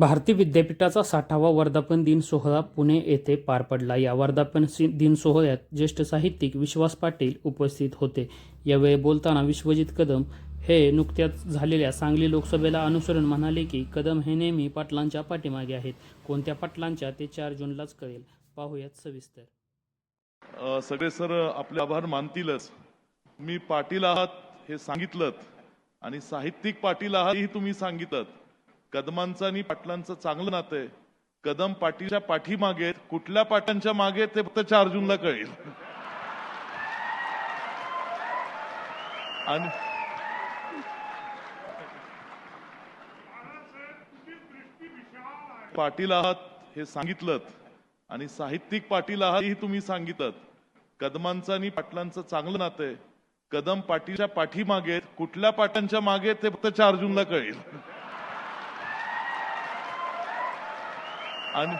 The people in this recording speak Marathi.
भारती विद्यापीठाचा साठावा वर्धापन दिन सोहळा पुणे येथे पार पडला. या वर्धापन सि- दिन सोहळ्यात ज्येष्ठ साहित्यिक विश्वास पाटील उपस्थित होते. यावेळी बोलताना विश्वजित कदम हे नुकत्याच झालेल्या सांगली लोकसभेला अनुसरून म्हणाले की कदम हे नेहमी पाटलांच्या पाठीमागे आहेत. कोणत्या पाटलांच्या ते चार जूनलाच कळेल. पाहूयात सविस्तर. सगळे सर आपले आभार मानतीलच. मी पाटील आहात हे सांगितलं आणि साहित्यिक पाटील आहात हे तुम्ही सांगितलं कदमांचं आणि पाटलांचं चांगलं नातं आहे. कदम पाटीलच्या पाठीमागे कुठल्या पाटांच्या मागे ते फक्त चार जूनला कळेल. आणि पाटील आहात हे सांगितलं आणि साहित्यिक पाटील आहात हे तुम्ही सांगितलं कदमांचं आणि पाटलांचं चांगलं नातं आहे. कदम पाटीलच्या पाठीमागे कुठल्या पाटांच्या मागे ते फक्त चार जूनला कळेल. आणि